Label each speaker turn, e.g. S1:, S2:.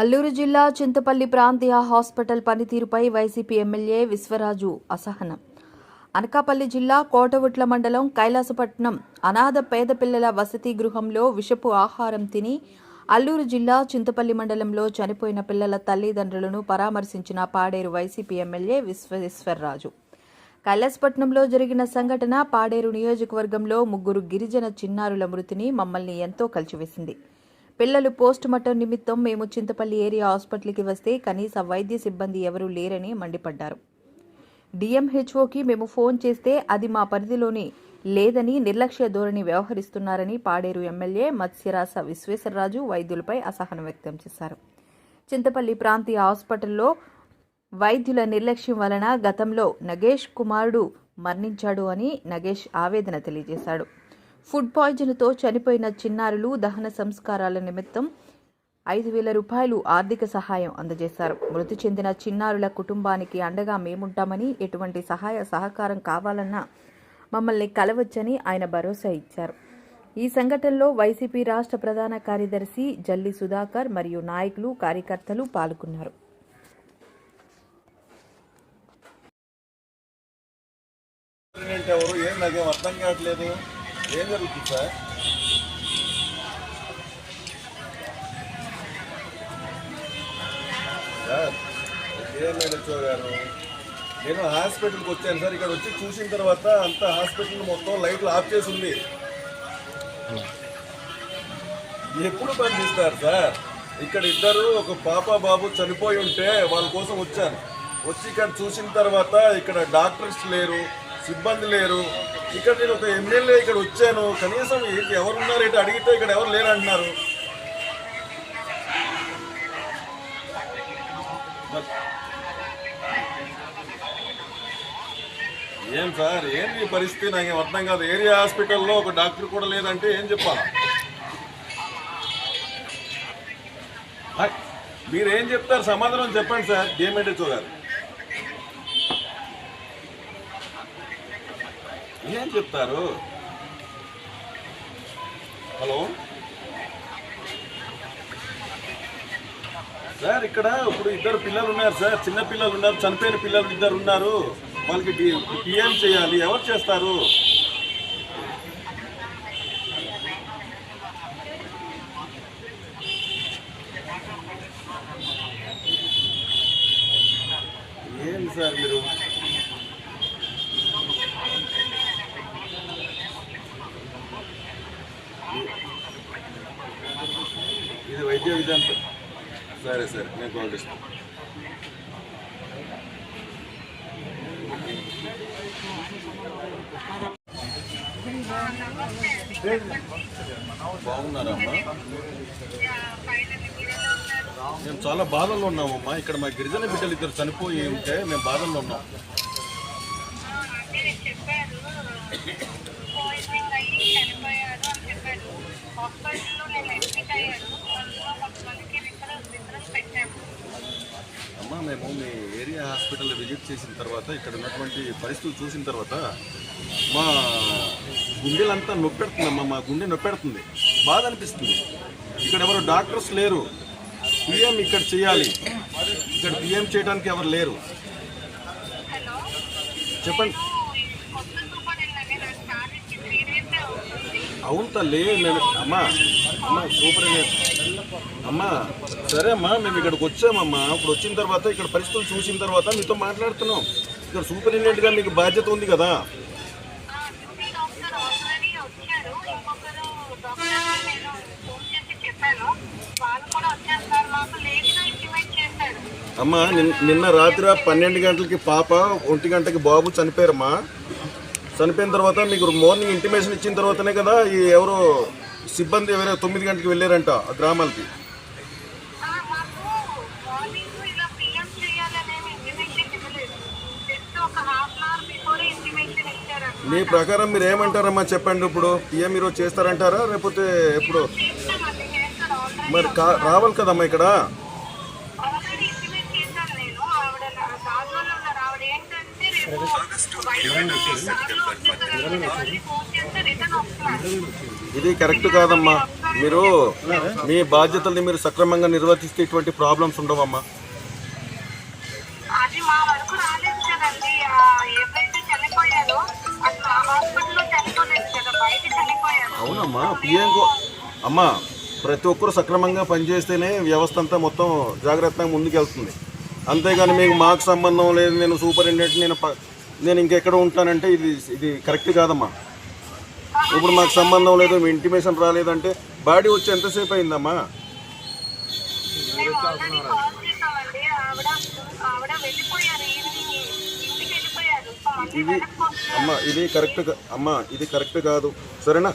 S1: అల్లూరు జిల్లా చింతపల్లి ప్రాంతీయ హాస్పిటల్ పనితీరుపై వైసీపీ ఎమ్మెల్యే విశ్వరాజు అసహనం. అనకాపల్లి జిల్లా కోటవుట్ల మండలం కైలాసపట్నం అనాథ పేద పిల్లల వసతి గృహంలో విషపు ఆహారం తిని అల్లూరు జిల్లా చింతపల్లి మండలంలో చనిపోయిన పిల్లల తల్లిదండ్రులను పరామర్శించిన పాడేరు వైసీపీ ఎమ్మెల్యే విశ్వేశ్వర్రాజు. కైలాసపట్నంలో జరిగిన సంఘటన పాడేరు నియోజకవర్గంలో ముగ్గురు గిరిజన చిన్నారుల మృతిని మమ్మల్ని ఎంతో కలిచివేసింది. పిల్లలు పోస్ట్ మార్టం నిమిత్తం మేము చింతపల్లి ఏరియా హాస్పిటల్కి వస్తే కనీస వైద్య సిబ్బంది ఎవరూ లేరని మండిపడ్డారు. డిఎంహెచ్ఓకి మేము ఫోన్ చేస్తే అది మా పరిధిలోని లేదని నిర్లక్ష్య ధోరణి వ్యవహరిస్తున్నారని పాడేరు ఎమ్మెల్యే మత్స్యరాస విశ్వేశ్వరరాజు వైద్యులపై అసహనం వ్యక్తం చేశారు. చింతపల్లి ప్రాంతీయ హాస్పిటల్లో వైద్యుల నిర్లక్ష్యం వలన గతంలో నగేష్ కుమారుడు మరణించాడు అని నగేష్ ఆవేదన తెలియజేశాడు. ఫుడ్ పాయిజన్తో చనిపోయిన చిన్నారులు దహన సంస్కారాల నిమిత్తం ఐదు వేల రూపాయలు ఆర్థిక సహాయం అందజేశారు. మృతి చెందిన చిన్నారుల కుటుంబానికి అండగా మేముంటామని ఎటువంటి సహాయ సహకారం కావాలన్నా మమ్మల్ని కలవచ్చని ఆయన భరోసా ఇచ్చారు. ఈ సంఘటనలో వైసీపీ రాష్ట్ర ప్రధాన కార్యదర్శి జల్లి సుధాకర్ మరియు నాయకులు కార్యకర్తలు పాల్గొన్నారు.
S2: ఎవరు? ఏం నాకేం అర్థం కావట్లేదు. ఏం జరుగుతుంది సార్? సార్ ఏఎంఎల్హెచ్ఓ గారు నేను హాస్పిటల్కి వచ్చాను సార్. ఇక్కడ వచ్చి చూసిన తర్వాత అంత హాస్పిటల్ మొత్తం లైట్లు ఆఫ్ చేసి ఉంది. ఎప్పుడు పనిచేస్తారు సార్? ఇక్కడ ఇద్దరు ఒక పాప బాబు చనిపోయి ఉంటే వాళ్ళ కోసం వచ్చాను. వచ్చి ఇక్కడ చూసిన తర్వాత ఇక్కడ డాక్టర్స్ లేరు సిబ్బంది లేరు. ఇక్కడ నేను ఒక ఎమ్మెల్యే ఇక్కడ వచ్చాను. కనీసం ఎవరున్నారు ఇటు అడిగితే ఇక్కడ ఎవరు లేరు అంటున్నారు. ఏం సార్? ఏంటి ఈ పరిస్థితి? నాకు అర్థం కాదు. ఏరియా హాస్పిటల్లో ఒక డాక్టర్ కూడా లేదంటే ఏం చెప్పాలి? మీరేం చెప్తారు? సమాధానం చెప్పండి సార్. డిఎంఎడ్హెచ్ఓ గారు. ఏం చెప్తారు? హలో? సార్ ఇక్కడ ఇప్పుడు ఇద్దరు పిల్లలు ఉన్నారు సార్. చిన్న పిల్లలు ఉన్నారు చనిపోయిన పిల్లలు ఇద్దరు ఉన్నారు. వాళ్ళకి పిఎం చేయాలి. ఎవరు చేస్తారు? ఏంటి సార్ మీరు? ఇది వైద్య సరే సరే నేను కాల్ చేస్తాను బాగున్నారమ్మా మేము చాలా బాధల్లో ఉన్నామమ్మా. ఇక్కడ మా గిరిజన బిడ్డలు ఇద్దరు చనిపోయి ఉంటే మేము బాధల్లో ఉన్నాం. అమ్మా మేము మీ ఏరియా హాస్పిటల్ విజిట్ చేసిన తర్వాత ఇక్కడ ఉన్నటువంటి పరిస్థితులు చూసిన తర్వాత మా గుండెలంతా నొప్పెడుతుందమ్మా మా గుండె నొప్పెడుతుంది. బాధ అనిపిస్తుంది. ఇక్కడ ఎవరు డాక్టర్స్ లేరు. పిఎం ఇక్కడ చేయాలి. ఇక్కడ పిఎం చేయడానికి ఎవరు లేరు. చెప్పండి. అవును తల్లి మేము అమ్మా అమ్మా సూపర్ అమ్మా సరే అమ్మా మేము ఇక్కడికి వచ్చామమ్మా. ఇప్పుడు వచ్చిన తర్వాత ఇక్కడ పరిస్థితులు చూసిన తర్వాత మీతో మాట్లాడుతున్నాం. ఇక్కడ సూపరింటెండెంట్గా మీకు బాధ్యత ఉంది కదా. అమ్మా నిన్- నిన్న రాత్రి పన్నెండు గంటలకి పాప ఒంటి గంటకి బాబు చనిపోయారమ్మా. చనిపోయిన తర్వాత మీకు మార్నింగ్ ఇంటిమేషన్ ఇచ్చిన తర్వాతనే కదా ఈ ఎవరో సిబ్బంది ఎవరో తొమ్మిది గంటలకు వెళ్ళారంట ఆ గ్రామాలకి
S3: ఆ, మాకు మార్నింగ్ ఇలా పిఎం చేయాలనేమి ఇంటిమేషన్ ఇవ్వలేదు జస్ట్ ఒక half an hour before intimation ఇచ్చారు
S2: మీ ప్రకారం మీరు ఏమంటారమ్మా చెప్పండి ఇప్పుడు? పిఎం ఈరోజు చేస్తారంటారా? లేకపోతే ఎప్పుడు? మరి కా రావాలి కదమ్మా ఇక్కడ? ఇది కరెక్ట్ కాదమ్మా. మీరు మీ బాధ్యతల్ని మీరు సక్రమంగా నిర్వర్తిస్తే ఇటువంటి ప్రాబ్లమ్స్ ఉండవమ్మా.
S3: అది మా వరకు రాలేదు కదండి.
S2: అవునమ్మా పిఎం అమ్మా ప్రతి ఒక్కరు సక్రమంగా పనిచేస్తేనే వ్యవస్థ అంతా మొత్తం జాగ్రత్తగా ముందుకెళ్తుంది. అంతేగాని మీకు మాకు సంబంధం లేదు నేను సూపరింటెండెంట్ నేను నేను ఇంకెక్కడ ఉంటానంటే ఇది ఇది కరెక్ట్ కాదమ్మా. ఇప్పుడు మాకు సంబంధం లేదు మీ ఇంటిమేషన్ రాలేదంటే బాడీ వచ్చి ఎంతసేపు అయిందమ్మా? ఇది అమ్మా ఇది కరెక్ట్ అమ్మ అమ్మా ఇది కరెక్ట్ కాదు. సరేనా?